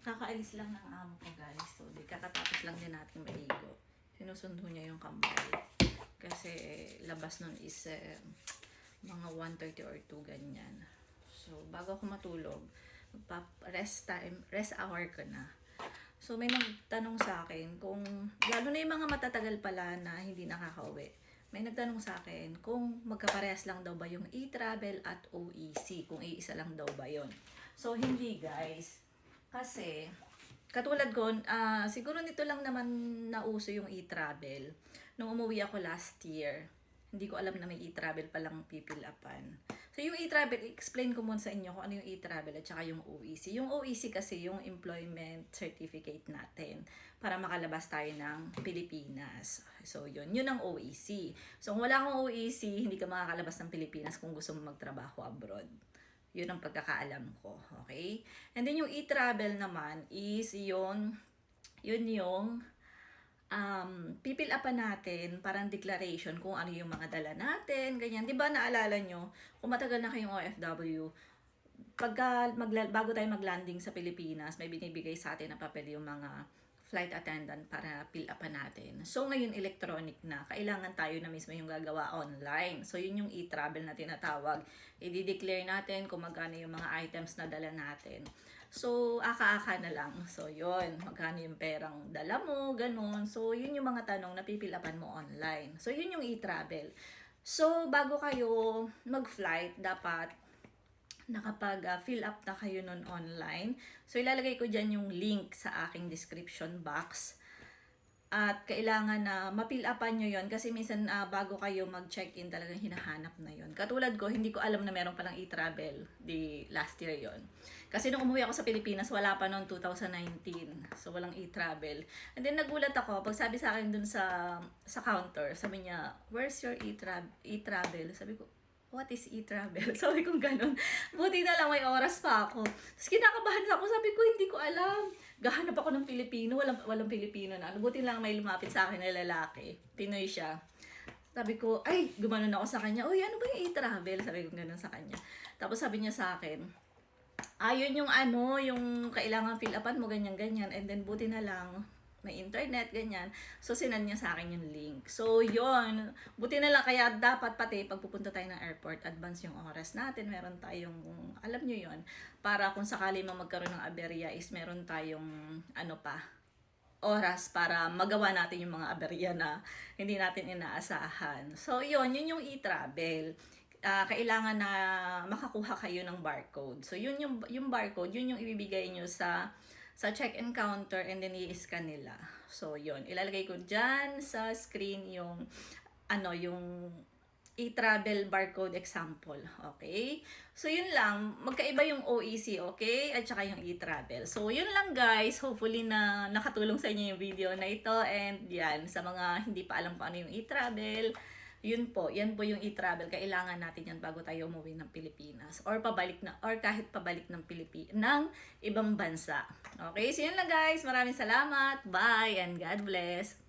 Kakaalis lang ng amo ko guys. So, di kakatapos lang din natin maigo. Sinusundo niya yung kambal. Kasi labas nun is eh, mga 1.30 or 2 ganyan. So, bago ako matulog, magpa-rest time, rest hour ko na. So, may nagtanong sa akin kung, lalo na yung mga matatagal pala na hindi nakakauwi. May nagtanong sa akin kung magkaparehas lang daw ba yung e-travel at OEC, kung iisa lang daw ba yon. So, hindi guys. Kasi, katulad ko, ah, siguro nito lang naman nauso yung e-travel. Nung umuwi ako last year, hindi ko alam na may e-travel palang pipilapan. So, yung e-travel, explain ko muna sa inyo kung ano yung e-travel at saka yung OEC. Yung OEC kasi yung employment certificate natin para makalabas tayo ng Pilipinas. So, yun. Yun ang OEC. So, kung wala kang OEC, hindi ka makakalabas ng Pilipinas kung gusto mo magtrabaho abroad. Yun ang pagkakaalam ko. Okay? And then yung e-travel naman is yung, yun yung um, pipil upan natin, parang declaration kung ano yung mga dala natin, ganyan. Di ba naalala nyo, kung matagal na kayong OFW, pagka magla- bago tayo maglanding sa Pilipinas, may binibigay sa atin na papel yung mga flight attendant para fill upan natin. So, ngayon electronic na. Kailangan tayo na mismo yung gagawa online. So, yun yung e-travel na tinatawag. I-declare natin kung magkano yung mga items na dala natin. So, aka-aka na lang. So, yun. Magkano yung perang dala mo, ganun. So, yun yung mga tanong na pipilapan mo online. So, yun yung e-travel. So, bago kayo mag-flight, dapat nakapag-fill up na kayo nun online. So, ilalagay ko dyan yung link sa aking description box. At kailangan na ma-fill upan nyo yon kasi minsan ah, bago kayo mag-check-in talagang hinahanap na yon. Katulad ko, hindi ko alam na meron palang e-travel di last year yon. Kasi nung umuwi ako sa Pilipinas, wala pa noon 2019. So, walang e-travel. And then nagulat ako, pag sabi sa akin dun sa, sa counter, sabi niya, where's your e-tra- e-travel? Sabi ko, what is e-travel? Sabi kong ganun. Buti na lang may oras pa ako. Tapos kinakabahan ako. Sabi ko, hindi ko alam. Gahanap ako ng Pilipino. Walang, walang Pilipino na. Buti lang may lumapit sa akin na lalaki. Pinoy siya. Sabi ko, ay, gumanon ako sa kanya. Uy, ano ba yung e-travel? Sabi ko ganun sa kanya. Tapos sabi niya sa akin, ayun yung ano, yung kailangan fill upan mo, ganyan-ganyan. And then, buti na lang, may internet, ganyan. So, sinan niya sa akin yung link. So, yon Buti na lang, kaya dapat pati pag pupunta tayo ng airport, advance yung oras natin. Meron tayong, alam nyo yon para kung sakali man magkaroon ng aberya is meron tayong, ano pa, oras para magawa natin yung mga aberya na hindi natin inaasahan. So, yon yun yung e-travel. Ah, kailangan na makakuha kayo ng barcode. So, yun yung, yung barcode, yun yung ibibigay nyo sa sa check-in counter and then i-scan nila. So, yun. Ilalagay ko dyan sa screen yung ano, yung e-travel barcode example. Okay? So, yun lang. Magkaiba yung OEC, okay? At saka yung e-travel. So, yun lang guys. Hopefully na nakatulong sa inyo yung video na ito. And yan, sa mga hindi pa alam kung ano yung e-travel, yun po, yan po yung e-travel. Kailangan natin yan bago tayo umuwi ng Pilipinas. Or pabalik na, or kahit pabalik ng Pilipi ng ibang bansa. Okay, so yun lang guys. Maraming salamat. Bye and God bless.